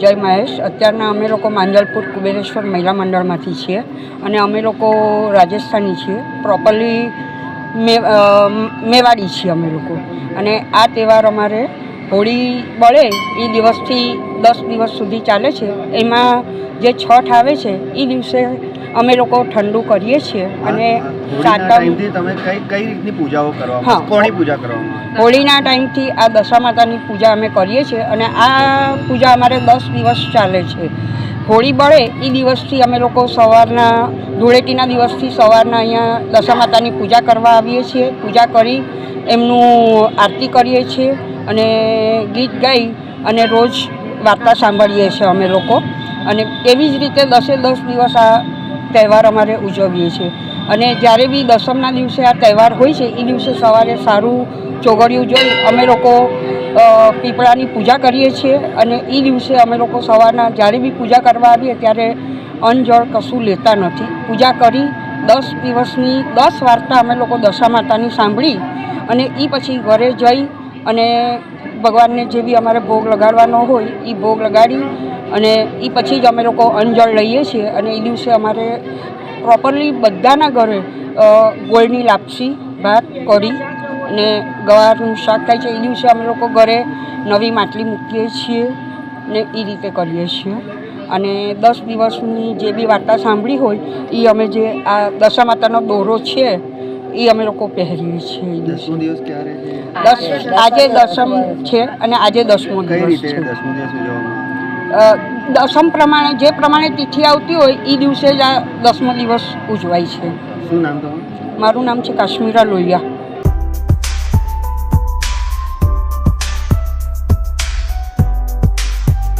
જય મહેશ. અત્યારના અમે લોકો માંજલપુર કુબેરેશ્વર મહિલા મંડળમાંથી છીએ અને અમે લોકો રાજસ્થાની છીએ. પ્રોપરલી મે મેવાડી છીએ અમે લોકો. અને આ તહેવાર અમારે હોળી બળે એ દિવસથી દસ દિવસ સુધી ચાલે છે. એમાં જે છઠ આવે છે, એ દિવસે અમે લોકો ઠંડુ કરીએ છીએ અને હોળીના તમે કઈ કઈ રીતની પૂજાઓ કરવામાં કોની પૂજા કરવામાં હોળીના ટાઈમથી આ દશા માતાની પૂજા અમે કરીએ છીએ અને આ પૂજા અમારે દસ દિવસ ચાલે છે. હોળી બળે એ દિવસથી અમે લોકો સવારના ધૂળેટીના દિવસથી સવારના અહીંયા દશા માતાની પૂજા કરવા આવીએ છીએ. પૂજા કરી એમનું આરતી કરીએ છીએ અને ગીત ગાઈ અને રોજ વાર્તા સાંભળીએ છીએ અમે લોકો. અને એવી જ રીતે દસે દસ દિવસ આ તહેવાર અમારે ઉજવીએ છીએ. અને જ્યારે બી દસમના દિવસે આ તહેવાર હોય છે, એ દિવસે સવારે સારું ચોગડિયું જોઈ અમે લોકો પીપળાની પૂજા કરીએ છીએ અને એ દિવસે અમે લોકો સવારના જ્યારે બી પૂજા કરવા આવીએ ત્યારે અન્ન કશું લેતા નથી. પૂજા કરી દસ દિવસની દસ વાર્તા અમે લોકો દશા માતાની સાંભળી અને એ પછી ઘરે જઈ અને ભગવાનને જે બી અમારે ભોગ લગાડવાનો હોય એ ભોગ લગાડી અને એ પછી જ અમે લોકો અંજળ લઈએ છીએ અને એ દિવસે અમારે પ્રોપરલી બધાના ઘરે ગોળની લાપસી, ભાત કરી અને ગવારનું શાક થાય છે. એ દિવસે અમે લોકો ઘરે નવી માટલી મૂકીએ છીએ ને એ રીતે કરીએ છીએ. અને દસ દિવસની જે બી વાર્તા સાંભળી હોય એ અમે જે આ દશા માતાનો દોરો છે એ અમે લોકો પહેરીએ છીએ દસમો દિવસ ક્યારે છે? દસ આજે દસમ છે અને આજે દસમો દિવસ છે. દસમો દિવસ ઉજવવામાં? દસમ પ્રમાણે જે પ્રમાણે તિથિ આવતી હોય એ દિવસે જ આ દસમો દિવસ ઉજવાય છે. શું નામ તમારું? મારું નામ છે કાશ્મીરા લોહિયા.